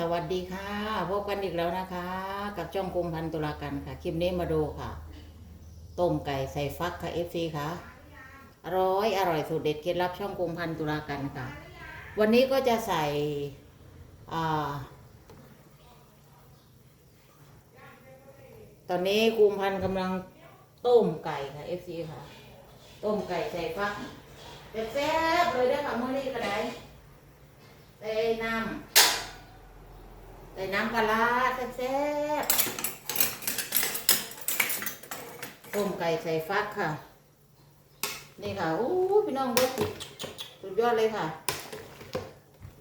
สวัสดีค่ะ พบกันอีกแล้วนะคะ กับจ้องกรมพันตุลาการค่ะ คลิปนี้มาดูค่ะ ต้มไก่ใส่ฟักค่ะ FC ค่ะ อร่อยอร่อยสูตรเด็ดเคล็ดลับช่องกรมพันตุลาการค่ะ วันนี้ก็จะใส่อ่าตอนนี้กุมพันกำลังต้มไก่ค่ะ FC ค่ะ ต้มไก่ใส่ฟักแซ่บเลยเด้ค่ะมื้อนี้ก็ได้ใส่น้ำ ใส่น้ำปลาแซ่บๆต้มไก่ใส่ฟักค่ะ นี่ค่ะอู้พี่น้องเด้อสุดยอดเลยค่ะ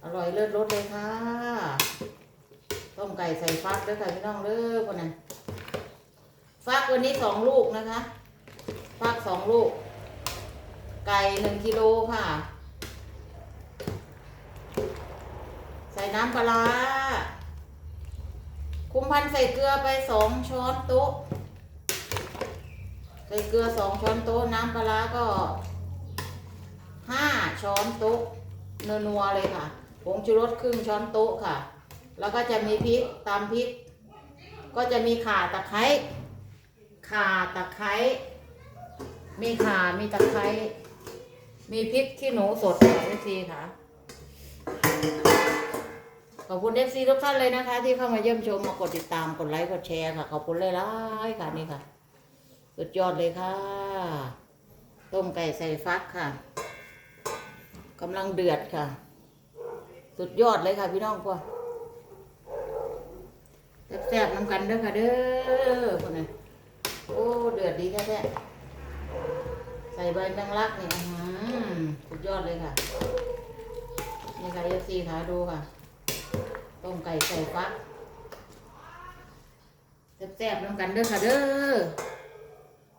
อร่อยเลิศรสเลยค่ะ ต้มไก่ใส่ฟักด้อค่ะพี่น้องเด้อคนนั้นฟักวันนี้สองลูกนะคะ ฟักสองลูก ไก่หนึ่งกิโลค่ะ ใส่น้ำปลา ร้าคุมพันใส่เกลือไปสองช้อนโต๊ะ ใส่เกลือสองช้อนโต๊ะน้ำปลาก็ห้าช้อนโต๊ะนัวๆเลยค่ะผงชูรสครึ่งช้อนโต๊ะค่ะ แล้วก็จะมีพริกตามพริก ก็จะมีข่าตะไคร้ข่าตะไคร้มีข่ามีตะไคร้มีพริกขี้หนูสดค่ะเอฟซีค่ะ ขอบคุณเอฟซีทุกท่านเลยนะคะ ที่เข้ามาเยี่ยมชมมากดติดตามกดไลค์กดแชร์ค่ะ ขอบคุณเลยล่ยค่ะนี่ค่ะ สุดยอดเลยค่ะ ต้มไก่ใส่ฟักค่ะกำลังเดือดค่ะ สุดยอดเลยค่ะ พี่น้องพวกแซ่บๆน้ำกันเด้อค่ะเด้อคนนี้โอ้เดือดดีแท้ๆใส่ใบแมงลักนี่อือสุดยอดเลยค่ะนี่ค่ะเอฟซีค่ะดูค่ะ ต้มไก่ใส่ฟักแซ่บๆน้ำกันเด้อค่ะเด้อ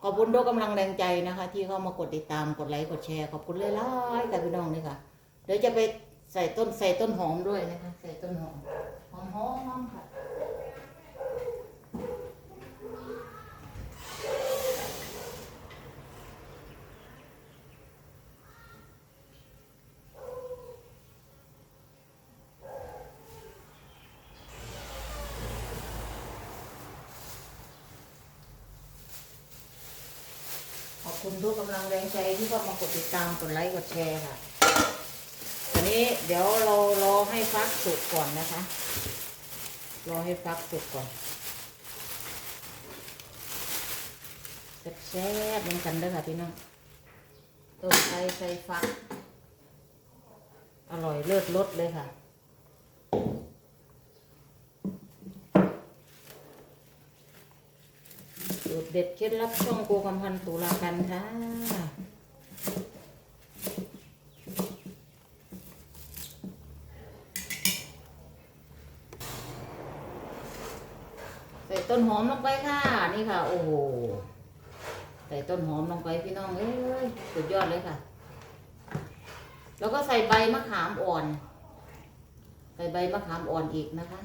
ขอบคุณทุกกำลังแรงใจนะคะ ที่เข้ามากดติดตามกดไลค์กดแชร์ขอบคุณเลยล่ะค่ะพี่น้องนี่ค่ะ เดี๋ยวจะไปใส่ต้นใส่ต้นหอมด้วยนะคะ ใส่ต้นหอมหอมหอมๆค่ะ ขอบ คุณทุกกำลังแรงใจที่เข้ามากดติดตามกดไลค์กดแชร์ค่ะอันนี้เดี๋ยวเรารอให้ฟักสุกก่อนนะคะ รอให้ฟักสุกก่อนแซ่บๆเหมือนกันเด้อค่ะพี่น้องต้มไก่ใส่ฟัก อร่อยเลิศรสเลยค่ะ สูตรเด็ดเคล็ดลับช่องโกกำพันตุลากันค่ะ ใส่ต้นหอมลงไปค่ะ นี่ค่ะ โอ้โห ใส่ต้นหอมลงไปพี่น้อง เอ้ย สุดยอดเลยค่ะ แล้วก็ใส่ใบมะขามอ่อน ใส่ใบมะขามอ่อนอีกนะคะ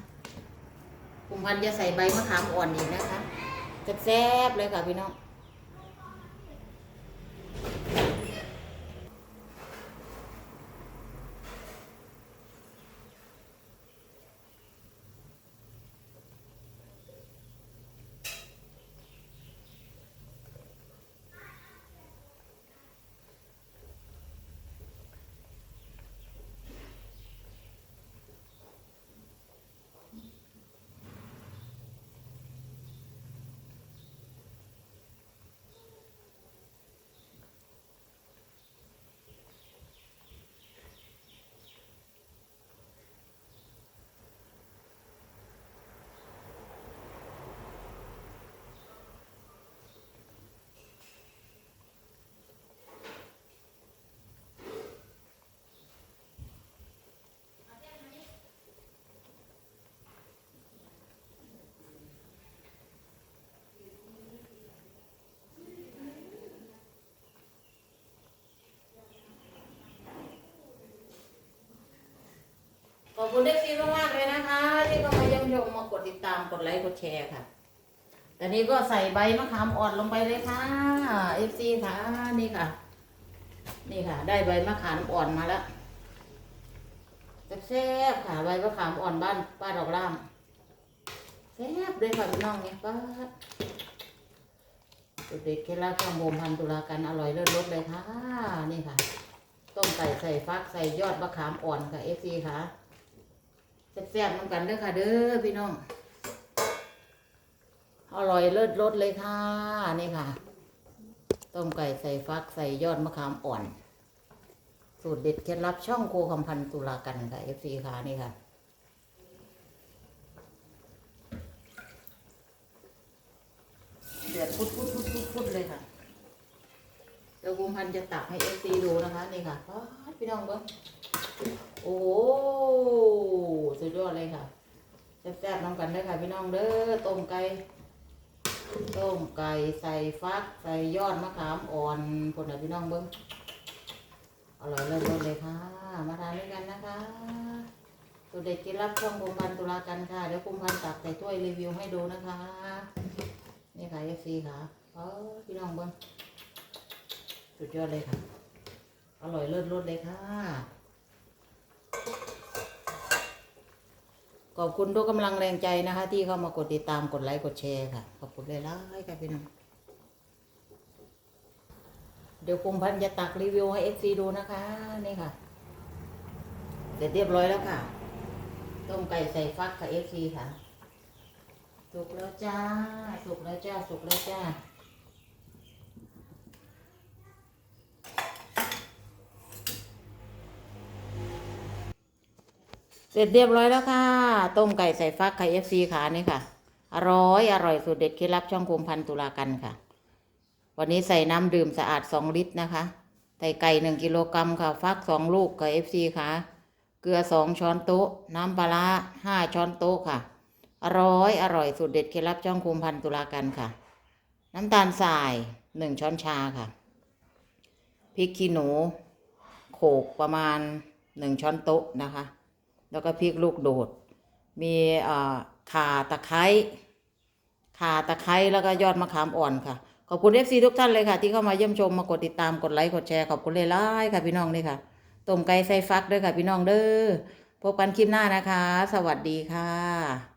คุณพันย์จะใส่ใบมะขามอ่อนอีกนะคะ แซ่บๆเลยค่ะพี่น้อง คุณเอฟซีมากๆเลยนะคะ ที่เข้ามาเยี่ยมชมมากดติดตามกดไลค์กดแชร์ค่ะตอนนี้ก็ใส่ใบมะขามอ่อนลงไปเลยค่ะเอฟซีค่ะนี่ค่ะ นี่ค่ะ ได้ใบมะขามอ่อนมาแล้วแซ่บๆค่ะใบมะขามอ่อนบ้านป้าดอกล่ามแซ่บเลยค่ะพี่น้องเนี่ยป้าดสุดเด็ดเคล็ดลับช่างโมพันตุลากันอร่อยเลิศรสเลยค่ะ นี่ค่ะ ต้มไก่ใส่ฟักใส่ยอดมะขามอ่อนค่ะเอฟซีค่ะ แซ่บๆน้ำกันเด้อค่ะ เด้อพี่น้อง อร่อยเลิศรสเลยค่ะ นี่ค่ะ ต้มไก่ใส่ฟักใส่ยอดมะขามอ่อน สูตรเด็ดเคล็ดลับช่องโคคำพันตุลากันค่ะเอฟซีค่ะนี่ค่ะเดือดพุดพุดพุดพุดพุดเลยค่ะเดี๋ยวกุมพันจะตักให้เอฟซีดูนะคะ นี่ค่ะพี่น้องเบิ้ง โอ้โหสุดยอดเลยค่ะแซ่บๆน้ำกันเลยค่ะพี่น้องเด้อต้มไก่ต้มไก่ใส่ฟักใส่ยอดมะขามอ่อนคนไหนะพี่น้องเบิ้งอร่อยเลิศเลยค่ะ มาทานด้วยกันนะคะสูตรเด็ดกินรับช่องกุมพันธ์ตุลากันค่ะ เดี๋ยวกุมพันธ์ตักใส่ถ้วยรีวิวให้ดูนะคะ นี่ค่ะเอฟซีค่ะเออพี่น้องเบิ้งสุดยอดเลยค่ะ อร่อยเลิศรสเลยค่ะ ขอบคุณทุกกำลังแรงใจนะคะ ที่เข้ามากดติดตามกดไลค์กดแชร์ค่ะ ขอบคุณเลยล่ะค่ะพี่น้องเดี๋ยวกุมพันจะตักรีวิวให้เอฟซีดูนะคะนี่ค่ะ เสร็จเรียบร้อยแล้วค่ะ ต้มไก่ใส่ฟักค่ะเอฟซีค่ะ สุกแล้วจ้า สุกแล้วจ้า สุกแล้วจ้า เสร็จเรียบร้อยแล้วค่ะ ต้มไก่ใส่ฟักไข่เอฟซีขานี่ค่ะ อร่อยอร่อยสุดเด็ดเคล็ดลับช่องคุมพันตุลากันค่ะ วันนี้ใส่น้ำดื่มสะอาดสองลิตรนะคะใส่ไก่หนึ่งกิโลกรัมค่ะ ฟักสองลูกค่เอฟซีค่ะ เกลือสองช้อนโต๊ะ น้ำปลาห้าช้อนโต๊ะค่ะ อร่อยอร่อยสุดเด็ดเคล็ดลับช่องคุมพันตุลากันค่ะ น้ำตาลทรายหนึ่งช้อนชาค่ะพริกขี้หนูโขลกประมาณหนึ่งช้อนโต๊ะนะคะ แล้วก็พริกลูกโดด มีข่าตะไคร้ข่าตะไคร้แล้วก็ยอดมะขามอ่อนค่ะ ขอบคุณเอฟซีทุกท่านเลยค่ะ ที่เข้ามาเยี่ยมชมมากดติดตามกดไลค์กดแชร์ขอบคุณเลยล่าค่ะพี่น้องนี่ค่ะต้มไก่ใส่ฟักด้วยค่ะพี่น้องเด้อพบกันคลิปหน้านะคะ สวัสดีค่ะ